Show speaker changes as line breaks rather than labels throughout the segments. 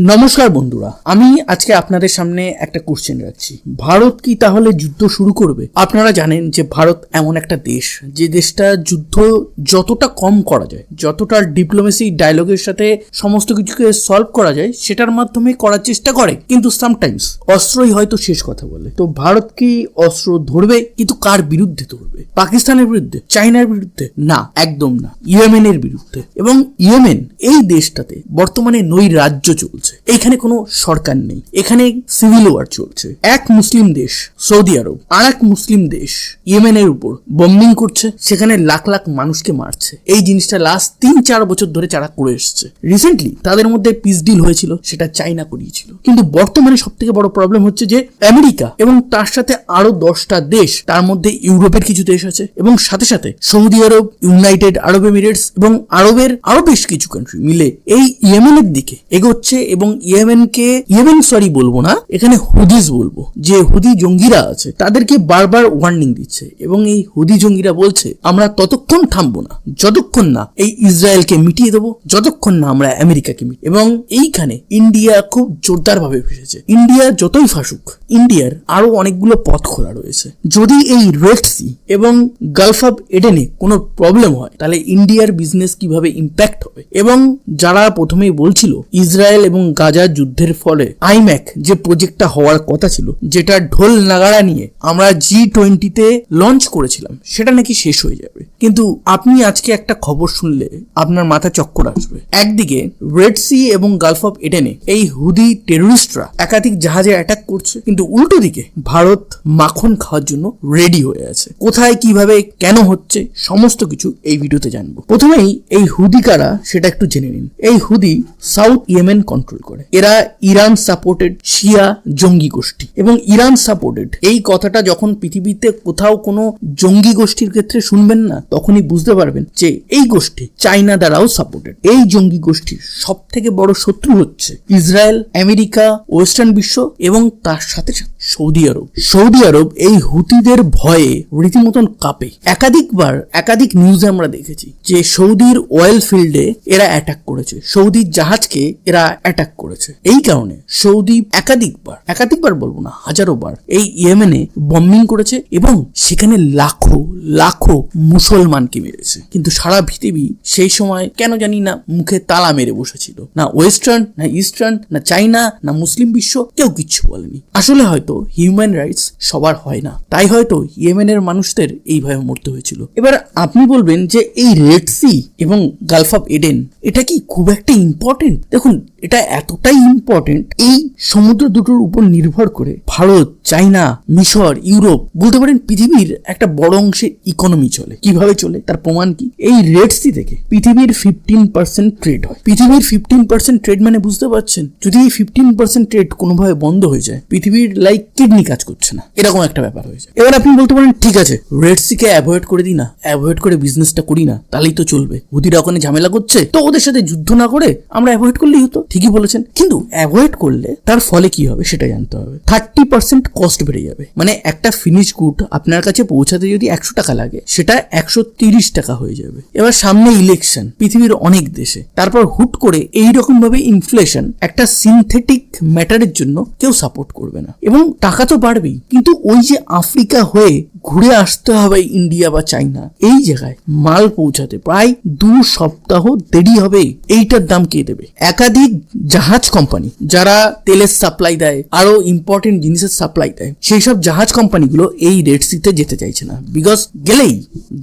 নমস্কার বন্ধুরা, আমি আজকে আপনাদের সামনে একটা কোশ্চেন রাখছি। ভারত কি তাহলে যুদ্ধ শুরু করবে? আপনারা জানেন যে ভারত এমন একটা দেশ, যে দেশটা যুদ্ধ যতটা কম করা যায়, যতটা ডিপ্লোমেসি ডায়লগের সাথে সমস্ত কিছুকে সলভ করা যায়, সেটার মাধ্যমে করার চেষ্টা করে। কিন্তু সামটাইমস অস্ত্রই হয়তো শেষ কথা বলে। তো ভারত কি অস্ত্র ধরবে? কিন্তু কার বিরুদ্ধে ধরবে? পাকিস্তানের বিরুদ্ধে? চাইনার বিরুদ্ধে? না, একদম না। ইয়েমেনের বিরুদ্ধে। এবং ইয়েমেন এই দেশটাতে বর্তমানে নৈ রাজ্য চলছে। এইখানে কোনো সরকার নেই। এখানে সিভিল ওয়ার চলছে। এক মুসলিম দেশ, সৌদি আরব আর এক মুসলিম দেশ, ইয়েমেনের উপর বম্বিং করছে। সেখানে লাখ লাখ মানুষকে মারছে। এই জিনিসটা লাস্ট তিন চার বছর ধরে যারা করে এসছে। রিসেন্টলি তাদের মধ্যে পিস ডিল হয়েছিল, সেটা চাইনা করিয়েছিল। কিন্তু বর্তমানে সব থেকে বড় প্রবলেম হচ্ছে যে আমেরিকা এবং তার সাথে আরও দশটা দেশ, তার মধ্যে ইউরোপের কিছু দেশ আছে এবং সাথে সাথে Saudi Arab United Arab Emirates এবং আরবের আরও বেশ কিছু কান্ট্রি মিলে এই ইয়েমেনের দিকে এগোচ্ছে এবং ইয়েমেনকে, ইয়েমেন সরি বলব না, এখানে হুদিস বলব, যে হুদি জঙ্গিরা আছে, তাদেরকে বারবার ওয়ার্নিং দিচ্ছে। এবং এই হুদি জঙ্গিরা বলছে, আমরা ততক্ষণ থামবো না, যতক্ষণ না এই ইসরায়েলকে মিটিয়ে দেবো, যতক্ষণ না আমরা আমেরিকাকে মিট এবং এইখানে ইন্ডিয়া খুব জোরদার ভাবে ফেসেছে ইন্ডিয়া যতই ফাঁসুক, ইন্ডিয়ার আরও অনেকগুলো পথ খোলা রয়েছে। যদি এই রেড সি এবং গালফ অফ এডেনে কোনো প্রবলেম হয়, তাহলে ইন্ডিয়ার বিজনেস কীভাবে ইম্প্যাক্ট হবে? এবং যারা প্রথমেই বলছিল, ইসরায়েল এবং গাজা যুদ্ধের ফলে আইম্যাক যে প্রজেক্টটা হওয়ার কথা ছিল, যেটা ঢোল নাগাড়া নিয়ে আমরা জি টোয়েন্টিতে লঞ্চ করেছিলাম, সেটা নাকি শেষ হয়ে যাবে। কিন্তু আপনি আজকে একটা খবর শুনলে আপনার মাথা চক্কর আসবে। একদিকে রেড সি এবং গালফ অফ এডেনে এই হুদি টেরোরিস্টরা একাধিক জাহাজে অ্যাটাক করছে, কিন্তু উল্টো দিকে ভারত মাখন খাওয়ার জন্য রেডি হয়ে আছে। কোথায়, কীভাবে, কেন হচ্ছে, সমস্ত কিছু এই ভিডিওতে জানব। প্রথমেই এই হুদি কারা, সেটা একটু জেনে নিন। এই হুদি সাউথ ইয়েমেন কন্ট্রোল করে। এরা ইরান সাপোর্টেড শিয়া জঙ্গি গোষ্ঠী। এবং ইরান সাপোর্টেড এই কথাটা যখন পৃথিবীতে কোথাও কোনো জঙ্গি গোষ্ঠীর ক্ষেত্রে শুনবেন না, তখনই বুঝতে পারবেন যে এই গোষ্ঠী চাইনা দ্বারাও সাপোর্টেড। এই জঙ্গি গোষ্ঠীর সব থেকে বড় শত্রু হচ্ছে ইসরায়েল, আমেরিকা, ওয়েস্টার্ন বিশ্ব এবং তার সাথে সাথে সৌদি আরব। সৌদি আরব এই হুতিদের ভয়ে রীতিমতন কাঁপে। একাধিকবার একাধিক নিউজে আমরা দেখেছি যে সৌদির অয়েল ফিল্ডে এরা অ্যাটাক করেছে। সৌদির জাহাজকে এরা অ্যাটাক করেছে। এই কারণে সৌদি একাধিকবার একাধিকবার বলব না, হাজারো বার এই ইয়েমেনে বম্বিং করেছে এবং সেখানে লাখো লাখো মুসলমানকে মেরেছে। কিন্তু সারা পৃথিবী সেই সময় কেন জানি না মুখে তালা মেরে বসেছিল। না ওয়েস্টার্ন না ইস্টার্ন না চাইনা না মুসলিম বিশ্ব কেউ কিচ্ছু বলেনি। আসলে হয়তো হিউম্যান রাইটস সবার হয় না। তাই হয়তো ইয়েমেনের মানুষদের এইভাবে মরতে হয়েছিল। এবার আপনি বলবেন যে এই রেড সি এবং গালফ অফ এডেন এটা কি খুব একটা ইম্পর্টেন্ট দেখুন, এটা এতটাই ইম্পর্টেন্ট এই সমুদ্র দুটোর উপর নির্ভর করে ভারত চাইনা মিশর, ইউরোপ, বলতে পারেন পৃথিবীর একটা বড় অংশের ইকোনমি চলে। কীভাবে চলে? তার প্রমাণ কি? এই রেড সি থেকে পৃথিবীর ফিফটিন পার্সেন্ট ট্রেড হয়। পৃথিবীর ফিফটিন পার্সেন্ট ট্রেড মানে বুঝতে পারছেন? যদি এই ফিফটিন পার্সেন্ট ট্রেড কোনোভাবে বন্ধ হয়ে যায়, পৃথিবীর লাইক কিডনি কাজ করছে না। এরকম একটা ব্যাপার হয়ে যায়। এবার আপনি বলতে পারেন, ঠিক আছে রেড সিকে অ্যাভয়েড করে দিই না অ্যাভয়েড করে বিজনেসটা করি না, তাহলেই তো চলবে। হুদিরা ওখানে ঝামেলা করছে, তো ওদের সাথে যুদ্ধ না করে আমরা অ্যাভয়েড করলেই হতো। ঠিকই বলেছেন। কিন্তু অ্যাভয়েড করলে তার ফলে কি হবে সেটা জানতে হবে। থার্টি পার্সেন্ট কস্ট বেড়ে যাবে। মানে একটা ফিনিশ গুড আপনার কাছে পৌঁছাতে যদি একশো টাকা লাগে, সেটা একশো তিরিশ টাকা হয়ে যাবে। এবার সামনে ইলেকশন পৃথিবীর অনেক দেশে। তারপর হুট করে এই রকম ভাবে ইনফ্লেশন একটা সিনথেটিক ম্যাটারের জন্য কেউ সাপোর্ট করবে না। এবং টাকা তো বাড়বেই। কিন্তু ওই যে আফ্রিকা হয়ে ঘুরে আসতে হবে ইন্ডিয়া বা চাইনা এই জায়গায় মাল পৌঁছাতে প্রায় দু সপ্তাহ দেরি হবে। এইটার দাম কে দেবে? একাধিক জাহাজ কোম্পানি যারা তেলের সাপ্লাই দেয়, আরও ইম্পর্টেন্ট জিনিসের সাপ্লাই দেয় সেই সব জাহাজ কোম্পানিগুলো এই রেড সিতে যেতে চাইছে না। বিকজ গেলেই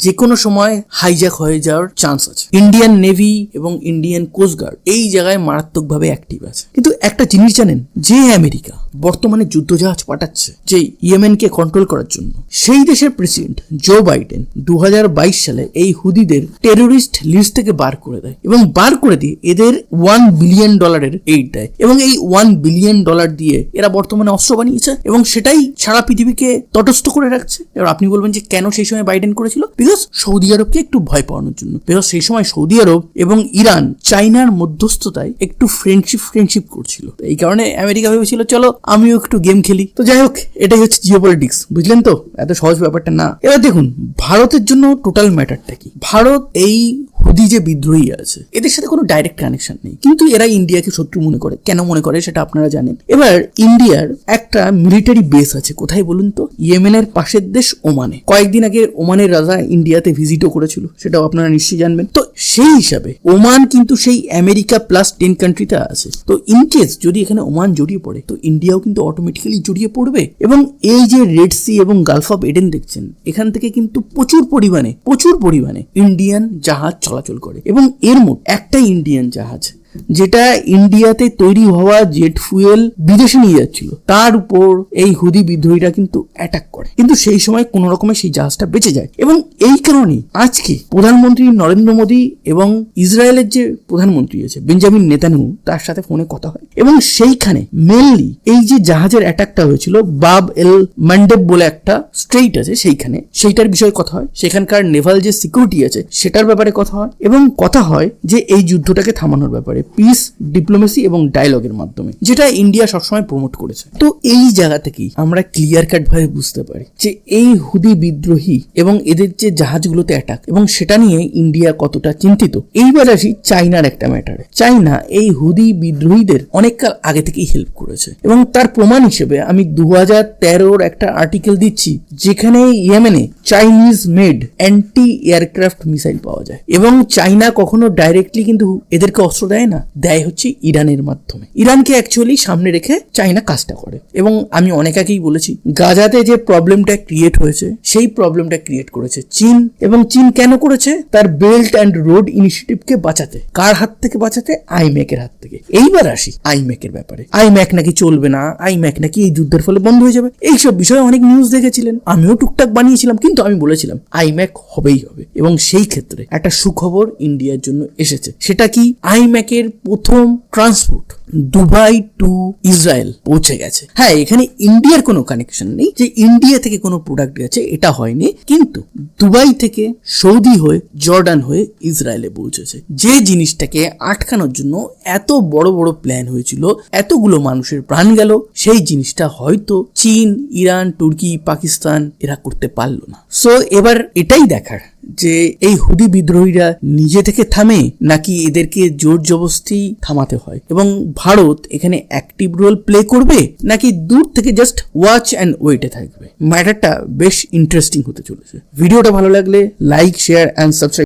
যে কোনো সময় হাইজ্যাক হয়ে যাওয়ার চান্স আছে। ইন্ডিয়ান নেভি এবং ইন্ডিয়ান কোস্টগার্ড এই জায়গায় মারাত্মকভাবে অ্যাক্টিভ আছে। কিন্তু একটা জিনিস জানেন, যে আমেরিকা বর্তমানে যুদ্ধ জাহাজ পাঠাচ্ছে যে ইয়েমেনকে কন্ট্রোল করার জন্য, সেই দেশের প্রেসিডেন্ট জো বাইডেন দু সালে এই হুদিদের টেরোরিস্ট লিস্ট থেকে বার করে দেয় এবং বার করে দিয়ে এদের ওয়ান বিলিয়ন ডলারের এইড দেয় এবং এই ওয়ান বিলিয়ন ডলার দিয়ে এরা বর্তমানে অস্ত্র বানিয়েছে এবং সেটাই সারা পৃথিবীকে তটস্থ করে রাখছে। এবার আপনি বলবেন যে কেন সেই সময় বাইডেন করেছিল? বিকজ সৌদি আরবকে একটু ভয় পাওয়ানোর জন্য। বিকজ সেই সময় সৌদি আরব এবং ইরান চাইনার মধ্যস্থতায় একটু ফ্রেন্ডশিপ ফ্রেন্ডশিপ করছিল। এই কারণে আমেরিকা ভেবেছিল, চলো আমিও একটু গেম খেলি। তো যাই হোক, এটাই হচ্ছে জিওপলিটিক্স বুঝলেন তো? এত সহজ ব্যাপারটা না। এবার দেখুন ভারতের জন্য টোটাল ম্যাটারটা কি? ভারত এই হুদি যে বিদ্রোহী আছে, এদের সাথে কোনো ডাইরেক্ট কানেকশন নেই। কিন্তু এরা ইন্ডিয়াকে শত্রু মনে করে। কেন মনে করে সেটা আপনারা জানেন। এবার ইন্ডিয়ার একটা মিলিটারি বেস আছে। কোথায় বলুন তো? ইয়েমেনের পাশের দেশ ওমানে। কয়েকদিন আগে ওমানের রাজা ইন্ডিয়াতে ভিজিটও করেছিল। সেটাও আপনারা নিশ্চয়ই জানবেন। তো সেই হিসাবে ওমান কিন্তু সেই আমেরিকা প্লাস টেন কান্ট্রিতে আছে। তো ইন কেস যদি এখানে ওমান জড়িয়ে পড়ে, তো ইন্ডিয়াও কিন্তু অটোমেটিক্যালি জড়িয়ে পড়বে। এবং এই যে রেড সি এবং গালফ অফ এডেন দেখছেন, এখান থেকে কিন্তু প্রচুর পরিমাণে প্রচুর পরিমাণে ইন্ডিয়ান জাহাজ চলাচল করে। এবং এর মোট একটা ইন্ডিয়ান জাহাজ। যেটা ইন্ডিয়াতে তৈরি হওয়া জেট ফুয়েল বিদেশে নিয়ে যাচ্ছিল, তার উপর এই হুদি বিদ্রোহীরা কিন্তু অ্যাটাক করে। কিন্তু সেই সময় কোনো রকমে সেই জাহাজটা বেঁচে যায়। এবং এই কারণে আজকে প্রধানমন্ত্রী নরেন্দ্র মোদী এবং ইসরায়েলের যে প্রধানমন্ত্রী আছে বেঞ্জামিন নেতানহু তার সাথে ফোনে কথা হয়। এবং সেইখানে মেনলি এই যে জাহাজের অ্যাটাকটা হয়েছিল, বাব এল মান্ডেব বলে একটা স্ট্রেইট আছে সেইখানে, সেইটার বিষয়ে কথা হয়। সেখানকার নেভাল যে সিকিউরিটি আছে, সেটার ব্যাপারে কথা হয়। এবং কথা হয় যে এই যুদ্ধটাকে থামানোর ব্যাপারে। পিস ডিপ্লোমেসি এবং ডায়লগের মাধ্যমে, যেটা ইন্ডিয়া সবসময় প্রমোট করেছে। তো এই জায়গা থেকেই আমরা ক্লিয়ার কাট ভাবে বুঝতে পারি যে এই হুদি বিদ্রোহী এবং এদের যে জাহাজগুলোতে অ্যাটাক এবং সেটা নিয়ে ইন্ডিয়া কতটা চিন্তিত, এইবার আসি চাইনার একটা ম্যাটারে চাইনা এই হুদি বিদ্রোহীদের অনেককাল আগে থেকেই হেল্প করেছে এবং তার প্রমাণ হিসেবে আমি দু হাজার তেরোর একটা আর্টিকেল দিচ্ছি, যেখানে ইয়েমেনে Chinese made anti aircraft missile পাওয়া যায়। এবং চাইনা কখনো ডাইরেক্টলি কিন্তু এদেরকে অস্ত্র দেয় না দেয় হচ্ছে ইরানের মাধ্যমে। ইরানকে অ্যাকচুয়ালি সামনে রেখে চাইনা কাজটা করে। এবং আমি অনেক আগেই বলেছি, গাজাতে যে প্রবলেমটা ক্রিয়েট হয়েছে, সেই প্রবলেমটা ক্রিয়েট করেছে চীন। এবং চীন কেন করেছে? তার বেল্ট অ্যান্ড রোড ইনিশিয়েটিভকে বাঁচাতে। কার হাত থেকে বাঁচাতে? আইম্যাকের হাত থেকে। এইবার আসি আইম্যাকের ব্যাপারে। আইম্যাক নাকি চলবে না? আইম্যাক নাকি এই যুদ্ধের ফলে বন্ধ হয়ে যাবে? এইসব বিষয়ে অনেক নিউজ দেখেছিলেন। আমিও টুকটাক বানিয়েছিলাম, কিন্তু আমি বলেছিলাম, আইম্যাক হবেই হবে। এবং সেই ক্ষেত্রে একটা সুখবর ইন্ডিয়ার জন্য এসেছে। সেটা কি? আইম্যাকের প্রথম ট্রান্সপোর্ট দুবাই টু ইসরায়েল পৌঁছে গেছে। হ্যাঁ এখানে ইন্ডিয়ার কোনো কানেকশন নেই যে ইন্ডিয়া থেকে কোনো প্রোডাক্ট গেছে, এটা হয়নি। কিন্তু দুবাই থেকে সৌদি হয়ে, জর্ডান হয়ে ইসরায়েলে পৌঁছেছে। যে জিনিসটাকে আটকানোর জন্য এত বড় বড় প্ল্যান হয়েছিল, এতগুলো মানুষের প্রাণ গেল, সেই জিনিসটা হয়তো চীন, ইরান, তুর্কি, পাকিস্তান এরা করতে পারল না। সো এবার এটাই দেখার যে এই হুদি বিদ্রোহীরা নিজে থেকে থামে, নাকি এদেরকে জোর জবস্তি থামাতে হয়? এবং ভারত এখানে অ্যাক্টিভ রোল প্লে করবে নাকি দূর থেকে জাস্ট ওয়াচ অ্যান্ড ওয়েটে থাকবে? ম্যাটারটা বেশ ইন্টারেস্টিং হতে চলেছে। ভিডিওটা ভালো লাগলে লাইক শেয়ার অ্যান্ড সাবস্ক্রাইব